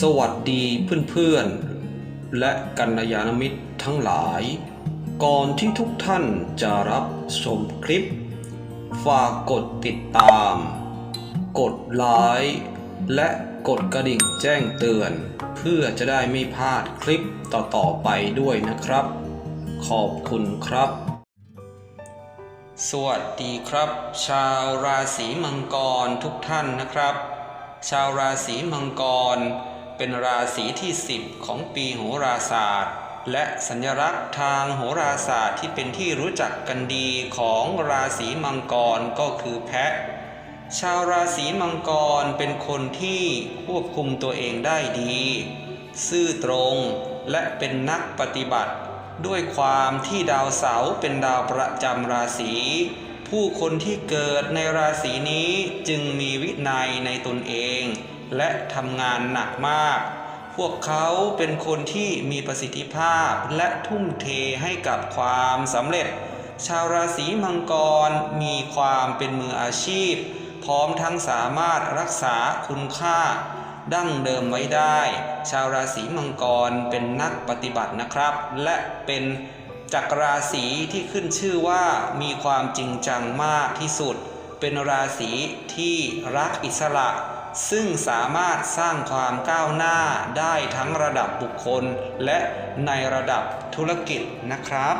สวัสดีเพื่อนๆ และกัลยาณมิตรทั้งหลาย ก่อนที่ทุกท่านจะรับชมคลิป ฝากกดติดตาม กดไลค์และกดกระดิ่งแจ้งเตือน เพื่อจะได้ไม่พลาดคลิปต่อๆไปด้วยนะครับ ขอบคุณครับ สวัสดีครับ ชาวราศีมังกรทุกท่านนะครับ ชาวราศีมังกร เป็นราศีที่ 10 ของปีโหราศาสตร์ และสัญลักษณ์ทางโหราศาสตร์ที่เป็นที่รู้จักกันดีของราศีมังกรก็คือแพะ ชาวราศีมังกรเป็นคนที่ควบคุมตัวเองได้ดี ซื่อตรงและเป็นนักปฏิบัติ ด้วยความที่ดาวเสาร์เป็นดาวประจำราศีผู้คนที่เกิดในราศีนี้จึงมีวินัยในตนเอง และทำงานหนักมาก พวกเขาเป็นคนที่มีประสิทธิภาพและทุ่มเทให้กับความสำเร็จ ชาวราศีมังกรมีความเป็นมืออาชีพ พร้อมทั้งสามารถรักษาคุณค่า ดั้งเดิมไว้ได้ ชาวราศีมังกรเป็นนักปฏิบัตินะครับ และเป็นจักรราศีที่ขึ้นชื่อว่ามีความจริงจังมากที่สุด เป็นราศีที่รักอิสระ ซึ่งสามารถสร้างความก้าวหน้าได้ทั้งระดับบุคคล และในระดับธุรกิจนะครับ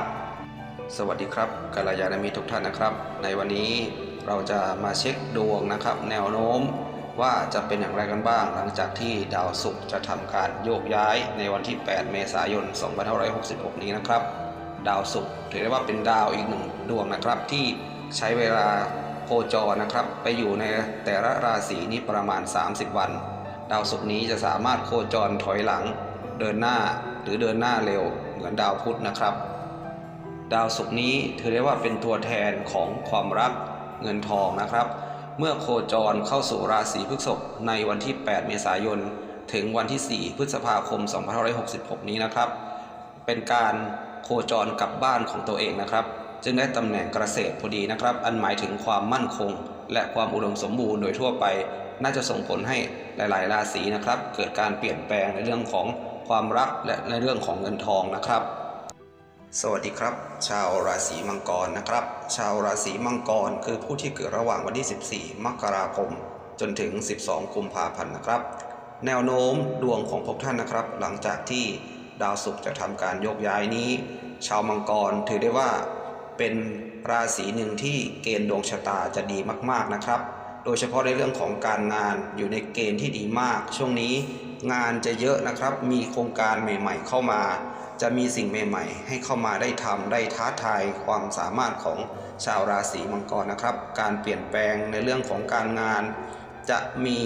สวัสดีครับกัลยาณมิตรทุกท่านนะครับ ในวันนี้เราจะมาเช็คดวงนะครับ แนวโน้มว่าจะเป็นอย่างไรกันบ้าง หลังจากที่ดาวศุกร์จะทำการโยกย้ายในวันที่ 8 เมษายน 2566 นี้นะครับ ดาวศุกร์ถือได้ว่าเป็นดาวอีกหนึ่งดวงนะครับที่ใช้เวลา โคจรนะครับ ไปอยู่ในแต่ละราศีนี้ประมาณ 30 วัน ดาวศุกร์นี้จะสามารถโคจรถอยหลัง เดินหน้าหรือเดินหน้าเร็ว เหมือนดาวพุธนะครับ ดาวศุกร์นี้ถือได้ว่าเป็นตัวแทนของความรักเงินทองนะครับ เมื่อโคจรเข้าสู่ราศีพฤษภในวันที่ 8 เมษายน ถึงวันที่ 4 พฤษภาคม 2566 นี้นะครับ เป็นการโคจรกลับบ้านของตัวเองนะครับ จึงได้ตำแหน่งเกษตรพอดีนะครับ อันหมายถึงความมั่นคง และความอุดมสมบูรณ์โดยทั่วไป น่าจะส่งผลให้หลาย ๆ ราศีนะครับ เกิดการเปลี่ยนแปลงในเรื่องของความรักและในเรื่องของเงินทองนะครับ สวัสดีครับ ชาวราศีมังกรนะครับ ชาวราศีมังกรคือผู้ที่เกิดระหว่างวันที่ 14 มกราคม จนถึง 12 กุมภาพันธ์นะครับ แนวโน้มดวงของพวกท่านนะครับ หลังจากที่ดาวศุกร์จะทำการโยกย้ายนี้ ชาวมังกรถือได้ว่า เป็นราศีหนึ่งที่เกณฑ์ดวงชะตาจะดีมากๆนะครับ โดยเฉพาะในเรื่องของการงานอยู่ในเกณฑ์ที่ดีมาก ช่วงนี้งานจะเยอะนะครับ มีโครงการใหม่ๆ เข้ามา จะมีสิ่งใหม่ ๆ ให้เข้ามาได้ทำได้ท้าทายความสามารถของชาวราศีมังกรนะครับ การเปลี่ยนแปลงในเรื่องของการงาน จะมี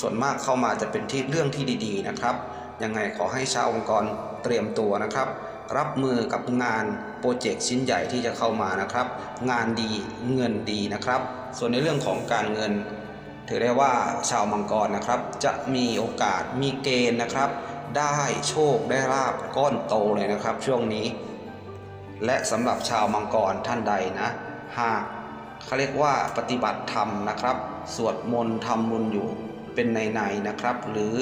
ส่วนมากเข้ามาจะเป็นที่เรื่องที่ดี ๆ นะครับ ยังไงขอให้ชาวมังกรเตรียมตัวนะครับ รับมือกับงานโปรเจกต์ชิ้นใหญ่ที่จะเข้ามานะครับ งานดีเงินดีนะครับ ส่วนในเรื่องของการเงิน ถือได้ว่าชาวมังกรนะครับ จะมีโอกาสมีเกณฑ์นะครับ ได้โชคได้ลาบก้อนโตเลยนะครับ ช่วงนี้ และสำหรับชาวมังกรท่านใดนะหากเขาเรียกว่าปฏิบัติธรรมนะครับ สวดมนต์ทำบุญอยู่ เป็นในในๆนะครับ หรือ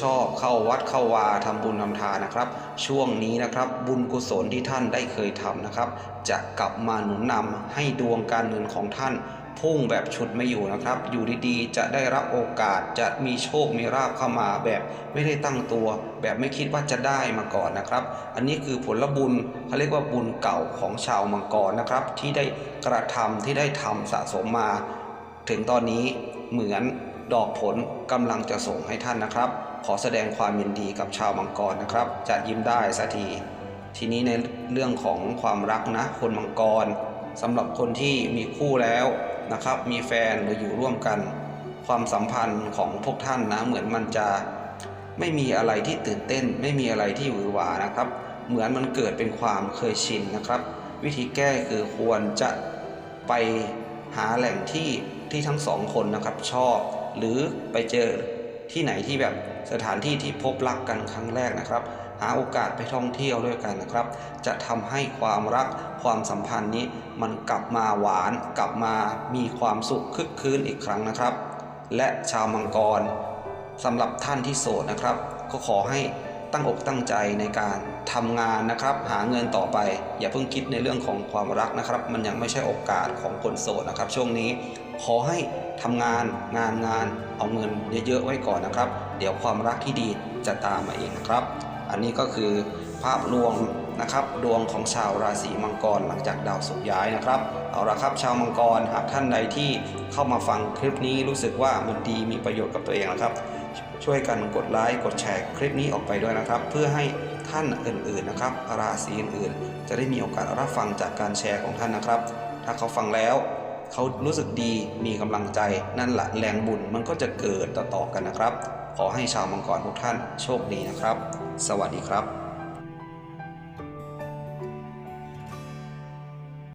ชอบเข้าวัดเข้าวาทำบุญทำทานนะครับ ช่วงนี้นะครับบุญกุศลที่ท่านได้เคยทำนะครับ จะกลับมาหนุนนำให้ดวงการเงินของท่านพุ่งแบบชุดไม่อยู่นะครับ อยู่ดีๆ จะได้รับโอกาสจะมีโชคมีราบเข้ามาแบบไม่ได้ตั้งตัว แบบไม่คิดว่าจะได้มาก่อนนะครับ อันนี้คือผลบุญเขาเรียกว่าบุญเก่าของชาวมังกรนะครับ ที่ได้กระทำที่ได้ทำสะสมมา ถึงตอนนี้เหมือน ดอกผลกำลังจะส่งให้ท่านนะครับ ขอแสดงความยินดีกับชาวมังกรนะครับ จะยิ้มได้สักที ทีนี้ในเรื่องของความรักนะ คนมังกรสำหรับคนที่มีคู่แล้วนะครับ มีแฟนหรืออยู่ร่วมกัน ความสัมพันธ์ของพวกท่านนะ เหมือนมันจะไม่มีอะไรที่ตื่นเต้น ไม่มีอะไรที่หวือหวานะครับ เหมือนมันเกิดเป็นความเคยชินนะครับ วิธีแก้คือควรจะไปหาแหล่งที่ที่ทั้งสองคนนะครับชอบ หรือไปเจอที่ไหนที่แบบสถานที่ที่พบรักกันครั้งแรกนะครับ หาโอกาสไปท่องเที่ยวด้วยกันนะครับ จะทำให้ความรักความสัมพันธ์นี้มันกลับมาหวานกลับมามีความสุขคึกคืนอีกครั้งนะครับ และชาวมังกรสำหรับท่านที่โสดนะครับ ก็ขอให้ ตั้งอกตั้งใจในการทำงานนะครับ หาเงินต่อไป อย่าเพิ่งคิดในเรื่องของความรักนะครับ มันยังไม่ใช่โอกาสของคนโสดนะครับ ช่วงนี้ขอให้ทำงานงานงานเอาเงินเยอะๆไว้ก่อนนะครับ เดี๋ยวความรักที่ดีจะตามมาเองนะครับ อันนี้ก็คือภาพรวมนะครับดวงของชาวราศีมังกรหลังจากดาวศุกร์ย้ายนะครับเอาละครับชาวมังกรหากท่านใดที่เข้ามาฟังคลิปนี้รู้สึกว่ามันดีมีประโยชน์กับตัวเองนะครับ ช่วยกันกดไลค์กดแชร์คลิปนี้ออกไปด้วยนะครับ เพื่อให้ท่านอื่นๆนะครับ ราศีอื่นๆ จะได้มีโอกาสรับฟังจากการแชร์ของท่านนะครับ ถ้าเขาฟังแล้ว เขารู้สึกดีมีกำลังใจนั่นแหละแรงบุญมันก็จะเกิดต่อๆกันนะครับ ขอให้ชาวมังกรทุกท่านโชคดีนะครับ สวัสดีครับ